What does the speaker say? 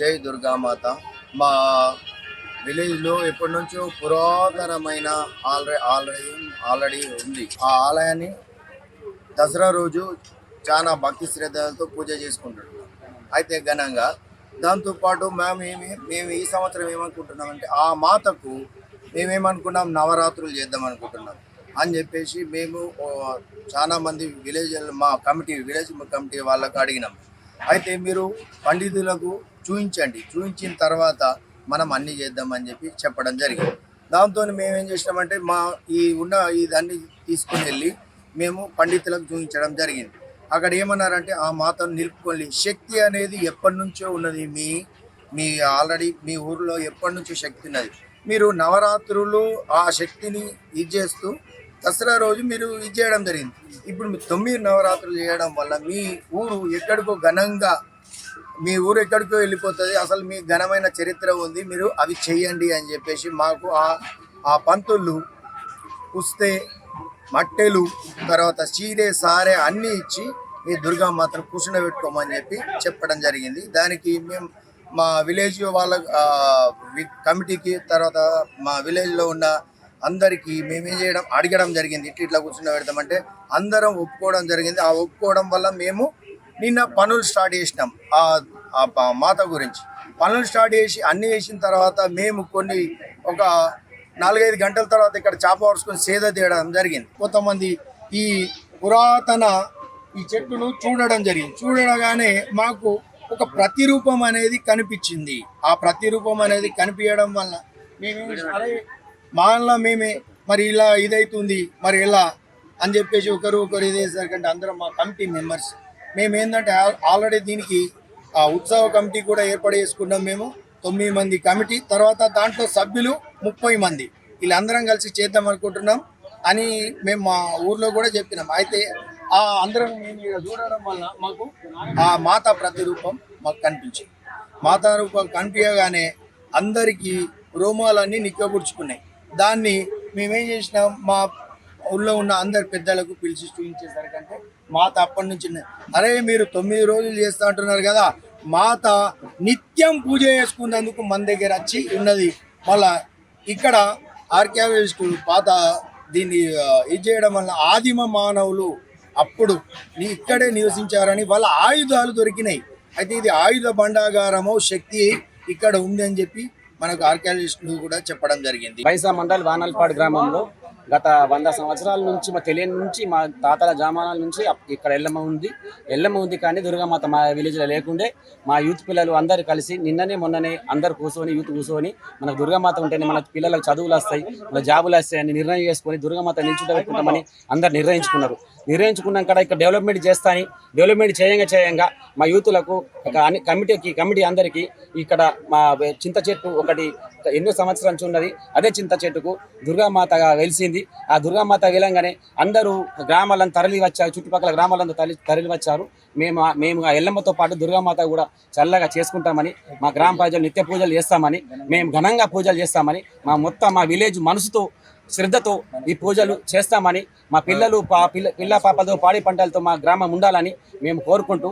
జై దుర్గామాత. మా విలేజ్లో ఎప్పటి నుంచో పురాతనమైన ఆల్రెడీ ఆల్రెడీ ఆల్రెడీ ఉంది. ఆ ఆలయాన్ని దసరా రోజు చాలా భక్తి శ్రద్ధలతో పూజ చేసుకుంటున్నాం అయితే ఘనంగా దాంతోపాటు మేము ఏమి మేము ఈ సంవత్సరం ఏమనుకుంటున్నామంటే ఆ మాతకు మేమేమనుకున్నాం నవరాత్రులు చేద్దాం అనుకుంటున్నాం అని చెప్పేసి మేము చాలామంది విలేజ్ మా కమిటీ విలేజ్ కమిటీ వాళ్ళకు అడిగినాం. అయితే మీరు పండితులకు చూపించండి చూపించిన తర్వాత మనం అన్ని చేద్దామని చెప్పి చెప్పడం జరిగింది. దాంతో మేము ఏం చేసినామంటే మా ఈ ఉన్న ఇదన్నీ తీసుకుని వెళ్ళి మేము పండితులకు చూపించడం జరిగింది. అక్కడ ఏమన్నారంటే ఆ మాతను నిలుపుకొని శక్తి అనేది ఎప్పటి నుంచో ఉన్నది. మీ మీ ఆల్రెడీ మీ ఊర్లో ఎప్పటి నుంచో శక్తి ఉన్నది. మీరు నవరాత్రులు ఆ శక్తిని ఇది చేస్తూ దసరా రోజు మీరు ఇది చేయడం జరిగింది. ఇప్పుడు మీరు తొమ్మిది నవరాత్రులు చేయడం వల్ల మీ ఊరు ఎక్కడికో ఘనంగా మీ ఊరు ఎక్కడికో వెళ్ళిపోతుంది. అసలు మీ ఘనమైన చరిత్ర ఉంది. మీరు అవి చేయండి అని చెప్పేసి మాకు ఆ ఆ పంతులు కుస్తే మట్టెలు తర్వాత చీరే సారే అన్నీ ఇచ్చి మీ మాత్రం కూర్చుండబెట్టుకోమని చెప్పి చెప్పడం జరిగింది. దానికి మేము మా విలేజ్ వాళ్ళ కమిటీకి తర్వాత మా విలేజ్లో ఉన్న అందరికీ మేమేం చేయడం అడగడం జరిగింది. ఇట్లా ఇట్లా కూర్చుండబెడతామంటే అందరం ఒప్పుకోవడం జరిగింది. ఆ ఒప్పుకోవడం వల్ల మేము నిన్న పనులు స్టార్ట్ చేసినాం. ఆ ఆ మాత గురించి. పనులు స్టార్ట్ చేసి అన్ని చేసిన తర్వాత మేము కొన్ని ఒక నాలుగైదు గంటల తర్వాత ఇక్కడ చేప వరుసుకొని సేద తీయడం జరిగింది. కొంతమంది ఈ పురాతన ఈ చెట్టును చూడడం జరిగింది. చూడగానే మాకు ఒక ప్రతిరూపం అనేది కనిపించింది. ఆ ప్రతిరూపం అనేది కనిపించడం వల్ల మేము అరే మాలో మేమే మరి ఇలా ఇదైతుంది మరి ఎలా? అని చెప్పేసి ఒకరు ఒకరు ఇదేసరికంటే అందరం మా కమిటీ మెంబర్స్. మేము ఏంటంటే ఆల్రెడీ దీనికి ఆ ఉత్సవ కమిటీ కూడా ఏర్పాటు చేసుకున్నాం మేము తొమ్మిది మంది కమిటీ తర్వాత దాంట్లో సభ్యులు ముప్పై మంది. వీళ్ళందరం కలిసి చేద్దాం అనుకుంటున్నాం అని మేము మా ఊర్లో కూడా చెప్పినాం. అయితే ఆ అందరం మేము ఇక్కడ చూడడం వల్ల మాకు ఆ మాత ప్రతిరూపం మాకు కనిపించింది. మాతా రూపం కనిపించగానే అందరికీ రోమాలన్నీ నిక్కబుడుచుకున్నాయి. దాన్ని మేమేం చేసినాం మా ఊళ్ళో ఉన్న అందరి పెద్దలకు పిలిచి చూపించేసరికంటే మాత అప్పటి నుంచి అరే మీరు తొమ్మిది రోజులు చేస్తా అంటున్నారు కదా మాత నిత్యం పూజ చేసుకున్నందుకు మన దగ్గర వచ్చి ఉన్నది. మళ్ళా ఇక్కడ ఆర్కియాలజిస్టు పాత దీన్ని ఇది చేయడం వల్ల ఆదిమ మానవులు అప్పుడు ఇక్కడే నివసించారని వాళ్ళ ఆయుధాలు దొరికినాయి. అయితే ఇది ఆయుధ భండాగారము శక్తి ఇక్కడ ఉంది అని చెప్పి మనకు ఆర్కియాలజిస్టులు కూడా చెప్పడం జరిగింది. బైసా మండల్ వానల్పాడు గ్రామంలో గత వంద సంవత్సరాల నుంచి మా తెలియని నుంచి మా తాతల జామానాల నుంచి ఇక్కడ ఎల్లమ్మ ఉంది. ఎల్లమ్మ ఉంది కానీ దుర్గామాత మా విలేజ్లో లేకుండే మా యూత్ పిల్లలు అందరు కలిసి నిన్ననే మొన్ననే అందరు కూర్చొని యూత్ కూర్చొని మనకు దుర్గామాత ఉంటేనే మన పిల్లలకు చదువులు వస్తాయి మన జాబులు వస్తాయి అని నిర్ణయం చేసుకొని దుర్గామాత నిల్చుంటామని అందరు నిర్ణయించుకున్నారు. నిర్ణయించుకున్నాక ఇక్కడ డెవలప్మెంట్ చేస్తాని డెవలప్మెంట్ చేయంగా చేయంగా మా యూతులకు ఒక కమిటీకి కమిటీ అందరికీ ఇక్కడ మా చింత చెట్టు ఒకటి ఎన్నో సంవత్సరాల నుంచి ఉన్నది. అదే చింత చెట్టుకు దుర్గామాతగా వెలిసింది. ఆ దుర్గామాత వెలంగానే అందరూ గ్రామాలను తరలి వచ్చారు చుట్టుపక్కల గ్రామాలను తరలి తరలి వచ్చారు మేము మేము ఆ ఎల్లమ్మతో పాటు దుర్గామాత కూడా చల్లగా చేసుకుంటామని మా గ్రామ ప్రజలు నిత్య పూజలు చేస్తామని మేము ఘనంగా పూజలు చేస్తామని మా మొత్తం మా విలేజ్ మనసుతో శ్రద్ధతో ఈ పూజలు చేస్తామని మా పిల్లలు పా పిల్ల పిల్ల పాపలతో పాడి పంటలతో మా గ్రామం ఉండాలని మేము కోరుకుంటూ